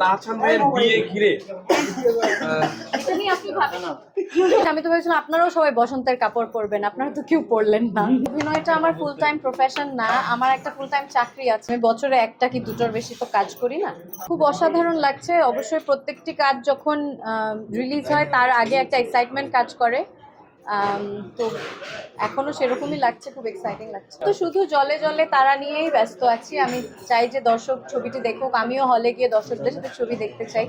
তাহসান ভাইয়ের বিয়ে ঘিরে। আমি তো ভেবেছিলাম আপনারাও সবাই বসন্তের কাপড় পরবেন আপনারা তো কেউ পরলেন না। অভিনয়টা আমার ফুল টাইম প্রফেশন না আমার একটা ফুল টাইম চাকরি আছে। আমি বছরে একটা কি দুটোর বেশি তো কাজ করি না। খুব অসাধারণ লাগছে। অবশ্যই প্রত্যেকটি কাজ যখন রিলিজ হয় তার আগে একটা এক্সাইটমেন্ট কাজ করে। তো এখনও সেরকমই লাগছে খুব এক্সাইটিং লাগছে। তো শুধু জলে জলে তারা নিয়েই ব্যস্ত আছি। আমি চাই যে দর্শক ছবিটি দেখুক আমিও হলে গিয়ে দর্শকদের সাথে ছবি দেখতে চাই।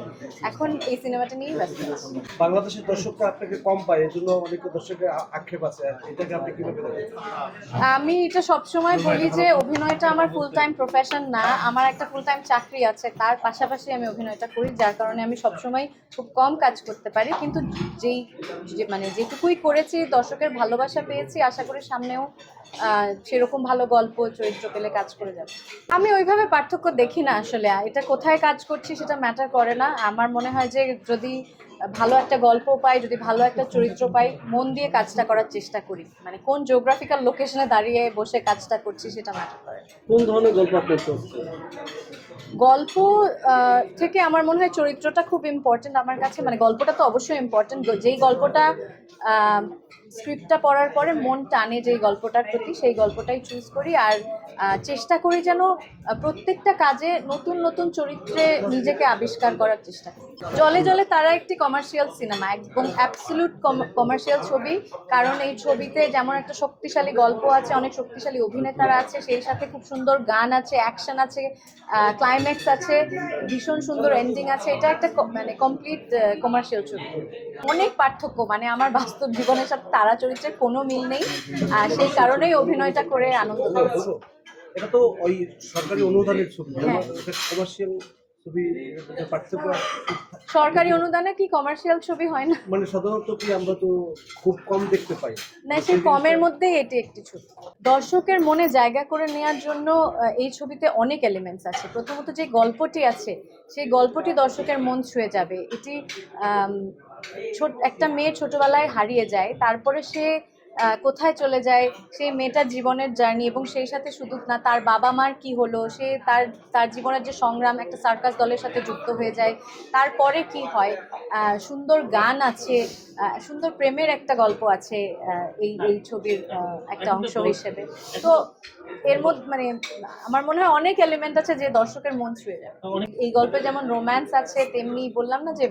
এখন এই সিনেমাটা নিয়েই ব্যস্ত আছি। বাংলাদেশের দর্শকরা আপনাকে কম পায় এই জন্য অনেক দর্শকের আক্ষেপ আছে। এটাকে আপনি কীভাবে আমি এটা সবসময় বলি যে অভিনয়টা আমার ফুল টাইম প্রফেশন না আমার একটা ফুল টাইম চাকরি আছে। তার পাশাপাশি আমি অভিনয়টা করি যার কারণে আমি সবসময় খুব কম কাজ করতে পারি। কিন্তু যেই যে মানে যেটুকুই করেছি দর্শকের ভালোবাসা পেয়েছি আশা করি সামনেও সেরকম ভালো গল্প চরিত্র পেলে কাজ করে যাবে। আমি ওইভাবে পার্থক্য দেখি না আসলে। এটা কোথায় কাজ করছি সেটা ম্যাটার করে না। আমার মনে হয় যে যদি ভালো একটা গল্প পাই যদি ভালো একটা চরিত্র পাই মন দিয়ে কাজটা করার চেষ্টা করি। মানে কোন জিওগ্রাফিক্যাল লোকেশনে দাঁড়িয়ে বসে কাজটা করছি সেটা ম্যাটার করে কোন ধরনের গল্প আপনার গল্প থেকে আমার মনে হয় চরিত্রটা খুব ইম্পর্টেন্ট আমার কাছে মানে গল্পটা তো অবশ্যই ইম্পর্টেন্ট যেই গল্পটা স্ক্রিপ্টটা পড়ার পরে মন টানে যেই গল্পটার প্রতি, সেই গল্পটাই চুজ করি আর চেষ্টা করি যেন প্রত্যেকটা কাজে নতুন নতুন চরিত্রে নিজেকে আবিষ্কার করার চেষ্টা করি। জলে জলে তারা একটি কমার্শিয়াল সিনেমা একদম অ্যাবসলিউট কমার্শিয়াল ছবি। কারণ এই ছবিতে যেমন একটা শক্তিশালী গল্প আছে, অনেক শক্তিশালী অভিনেতারা আছে, সেই সাথে খুব সুন্দর গান আছে অ্যাকশন আছে ক্লাইম্যাক্স আছে, ভীষণ সুন্দর এন্ডিং আছে। এটা একটা মানে কমপ্লিট কমার্শিয়াল ছবি। অনেক পার্থক্য মানে আমার বাস্তব জীবনের সাথে তারা চরিত্রের কোনো মিল নেই আর সেই কারণেই অভিনয়টা করে আনন্দ পেয়েছি এটা তো ওই সরকারি অনুদানের ছবি হ্যাঁ। কমার্শিয়াল ছবি পার্থক্য সরকারি অনুদানে কি কমার্শিয়াল ছবি হয় না? মানে সাধারণত কি আমরা তো খুব কম দেখতে পাই। না সেই কমের মধ্যেই এটি একটি ছবি। দর্শকের মনে জায়গা করে নেওয়ার জন্য এই ছবিতে অনেক এলিমেন্টস আছে। প্রথমত যে গল্পটি আছে সেই গল্পটি দর্শকের মন ছুঁয়ে যাবে। এটি ছোট একটা মেয়ে ছোটবেলায় হারিয়ে যায়। তারপরে সে কোথায় চলে যায় সেই মেয়েটার জীবনের জার্নি এবং সেই সাথে শুধু না তার বাবা মার কি হলো সে তার তার জীবনের যে সংগ্রাম একটা সার্কাস দলের সাথে যুক্ত হয়ে যায় তারপরে কি হয়? সুন্দর গান আছে সুন্দর প্রেমের একটা গল্প আছে এই এই ছবির একটা অংশ হিসেবে। তো এর মধ্যে মানে আমার মনে হয় অনেক এলিমেন্ট আছে যে দর্শকের মন ছুঁয়ে যাবে। এই গল্পে যেমন রোম্যান্স আছে তেমনি বললাম না যে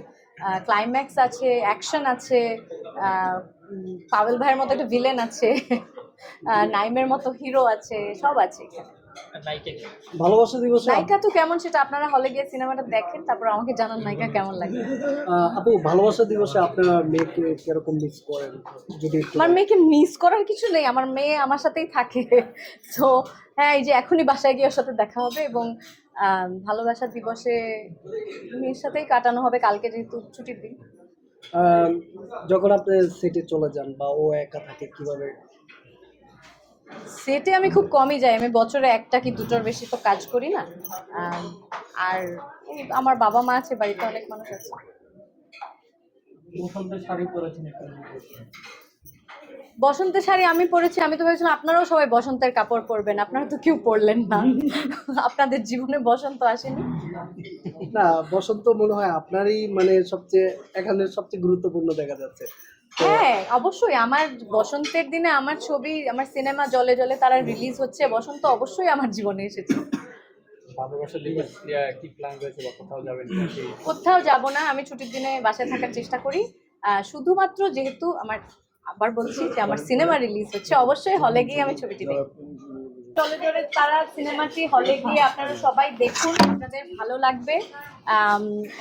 ক্লাইম্যাক্স আছে অ্যাকশন আছে উম, ভাইয়ের মতো একটা ভিলেন আছে নাইমের মতো হিরো আছে সব আছে এখানে। ভালোবাসা দিবসে নায়িকা তো কেমন সেটা আপনারা হলে গিয়ে সিনেমাটা দেখেন তারপর আমাকে জানান নায়িকা কেমন লাগে। আপু ভালোবাসা দিবসে আপনার মেয়েকে কীরকম মিস করেন? যদি আমার মেয়েকে মিস করার কিছু নেই আমার মেয়ে আমার সাথেই থাকে। তো হ্যাঁ এই যে এখনই বাসায় গিয়ে ওর সাথে দেখা হবে এবং ভালোবাসা দিবসে মেয়ের সাথেই কাটানো হবে কালকে যেহেতু ছুটির দিন। আহ, যখন আপনি সেটে চলে যান বা ও একা থাকে কীভাবে সেটে আমি খুব কমই যাই। আমি বছরে একটা কি দুটোর বেশি তো কাজ করি না। আর আমার বাবা মা আছে বাড়িতে অনেক মানুষ আছে। বসন্তের শাড়ি আমি পরেছি আমি তো ভেবেছিলাম আপনারাও সবাই বসন্তের কাপড় পরবেন আপনারা তো কেউ পরলেন না। আপনাদের জীবনে বসন্ত আসেনি? না বসন্ত মনে হয় আপনারই মানে সবচেয়ে এখানে সবচেয়ে গুরুত্বপূর্ণ দেখা যাচ্ছে। হ্যাঁ অবশ্যই। আমার বসন্তের দিনে আমার ছবি আমার সিনেমা জলে জলে তারা রিলিজ হচ্ছে। বসন্ত অবশ্যই আমার জীবনে এসেছে। কোথাও যাব না। আমি ছুটির দিনে বাসায় থাকার চেষ্টা করি। শুধুমাত্র যেহেতু আমার আবার বলছি যে আমার সিনেমা রিলিজ হচ্ছে অবশ্যই হলে গিয়ে আমি ছবিটি দেখব চলে চলে তারা সিনেমাটি হলে গিয়ে আপনারা সবাই দেখুন। আপনাদের ভালো লাগবে।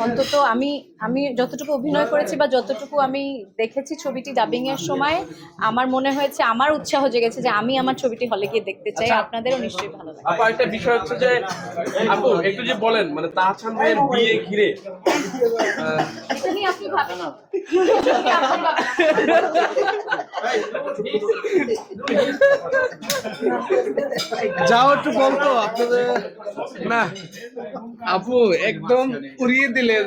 অন্তত আমি আমি যতটুকু অভিনয় করেছি বা যতটুকু আমি দেখেছি ছবিটি ডাবিং এর সময় আমার মনে হয়েছে আমার উৎসাহ জেগেছে যে আমি আমার ছবিটি হলে গিয়ে দেখতে চাই। আপনাদেরও নিশ্চয়ই ভালো লাগবে। আপু একটা বিষয় হচ্ছে যে আপু একটু যে বলেন মানে তাহসান ভাইয়ের বিয়ে ঘিরে। আপনি ভাবেন। যাও একটু বলতো আপনাদের না। আপু একদম उरिये दिले